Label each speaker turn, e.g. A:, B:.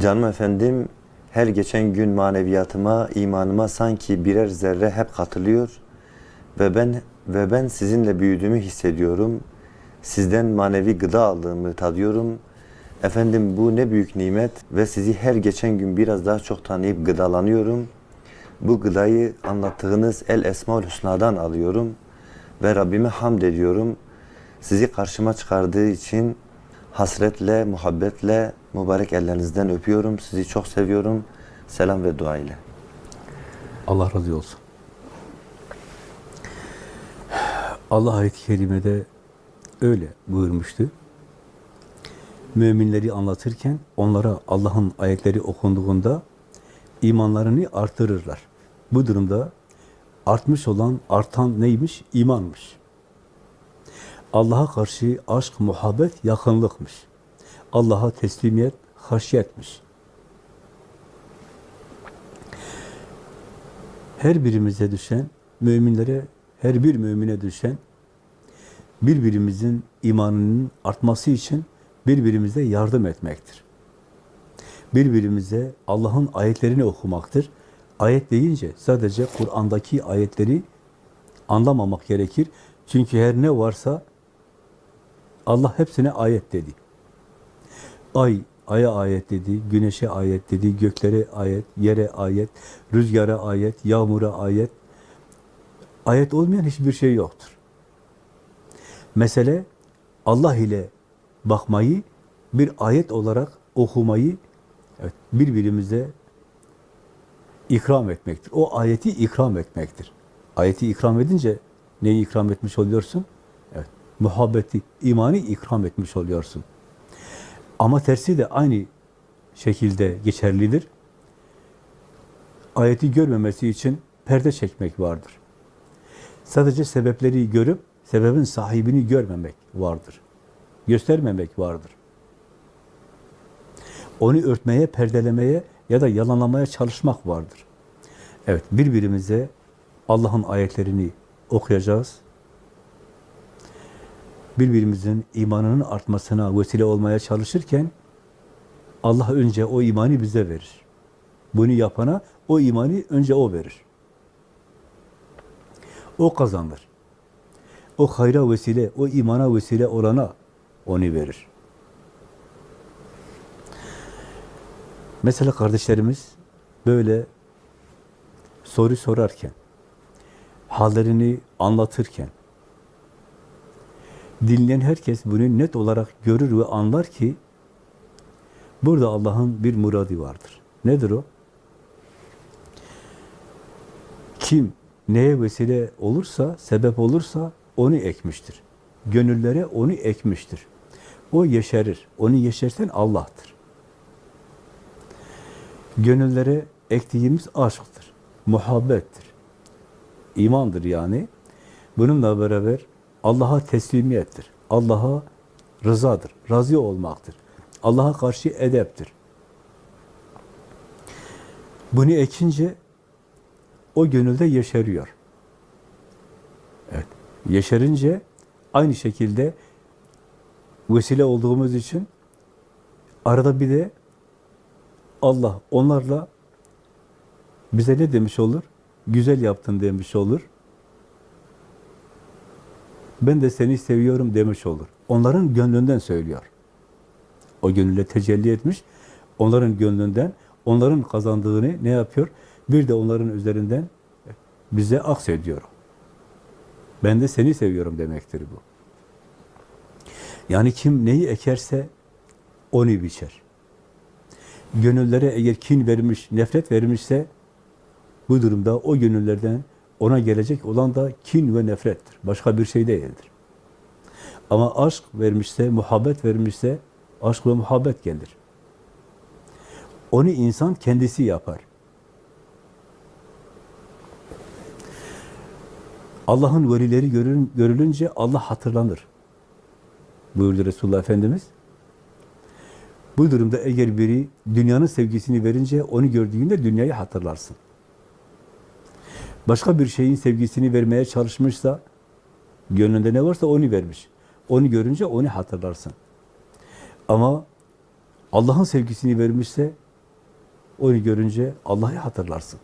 A: Canım efendim, her geçen gün maneviyatıma, imanıma sanki birer zerre hep katılıyor ve ben ve ben sizinle büyüdüğümü hissediyorum. Sizden manevi gıda aldığımı tadıyorum. Efendim bu ne büyük nimet ve sizi her geçen gün biraz daha çok tanıyıp gıdalanıyorum. Bu gıdayı anlattığınız El Esmaül Hüsna'dan alıyorum ve Rabbime hamd ediyorum. Sizi karşıma çıkardığı için hasretle, muhabbetle mübarek ellerinizden öpüyorum. Sizi çok seviyorum. Selam ve dua ile.
B: Allah razı olsun. Allah ayet-i kerimede öyle buyurmuştu. Müminleri anlatırken onlara Allah'ın ayetleri okunduğunda imanlarını artırırlar. Bu durumda artmış olan, artan neymiş? İmanmış. Allah'a karşı aşk, muhabbet, yakınlıkmış. Allah'a teslimiyet, haşyetmiş. Her birimize düşen, müminlere, her bir mümine düşen, birbirimizin imanının artması için birbirimize yardım etmektir. Birbirimize Allah'ın ayetlerini okumaktır. Ayet deyince sadece Kur'an'daki ayetleri anlamamak gerekir. Çünkü her ne varsa Allah hepsine ayet dedi. Ay, aya ayet dedi, güneşe ayet dedi, göklere ayet, yere ayet, rüzgara ayet, yağmura ayet. Ayet olmayan hiçbir şey yoktur. Mesele Allah ile bakmayı, bir ayet olarak okumayı evet, birbirimize ikram etmektir. O ayeti ikram etmektir. Ayeti ikram edince neyi ikram etmiş oluyorsun? Evet, muhabbeti, imanı ikram etmiş oluyorsun. Ama tersi de aynı şekilde geçerlidir. Ayeti görmemesi için perde çekmek vardır. Sadece sebepleri görüp sebebin sahibini görmemek vardır. Göstermemek vardır. Onu örtmeye, perdelemeye ya da yalanlamaya çalışmak vardır. Evet, birbirimize Allah'ın ayetlerini okuyacağız. Birbirimizin imanının artmasına vesile olmaya çalışırken Allah önce o imanı bize verir. Bunu yapana o imanı önce o verir. O kazanır. O hayra vesile, o imana vesile olana onu verir. Mesela kardeşlerimiz böyle soru sorarken, hallerini anlatırken, dinleyen herkes bunu net olarak görür ve anlar ki burada Allah'ın bir muradi vardır. Nedir o? Kim neye vesile olursa, sebep olursa onu ekmiştir. Gönüllere onu ekmiştir. O yeşerir. Onu yeşerten Allah'tır. Gönüllere ektiğimiz aşktır, muhabbettir, imandır yani. Bununla beraber Allah'a teslimiyettir, Allah'a rızadır, razı olmaktır, Allah'a karşı edeptir. Bunu ekince o gönülde yeşeriyor. Evet, yeşerince aynı şekilde vesile olduğumuz için arada bir de Allah onlarla bize ne demiş olur? Güzel yaptın demiş olur. Ben de seni seviyorum demiş olur. Onların gönlünden söylüyor. O gönülle tecelli etmiş. Onların gönlünden, onların kazandığını ne yapıyor? Bir de onların üzerinden bize aksediyor. Ben de seni seviyorum demektir bu. Yani kim neyi ekerse onu biçer. Gönüllere eğer kin vermiş, nefret vermişse bu durumda o gönüllerden ona gelecek olan da kin ve nefrettir. Başka bir şey değildir. Ama aşk vermişse, muhabbet vermişse aşk ve muhabbet gelir. Onu insan kendisi yapar. Allah'ın velileri görülünce Allah hatırlanır. Buyurdu Resulullah Efendimiz. Bu durumda eğer biri dünyanın sevgisini verince onu gördüğünde dünyayı hatırlarsın. Başka bir şeyin sevgisini vermeye çalışmışsa gönlünde ne varsa onu vermiş. Onu görünce onu hatırlarsın. Ama Allah'ın sevgisini vermişse Onu görünce Allah'ı hatırlarsın.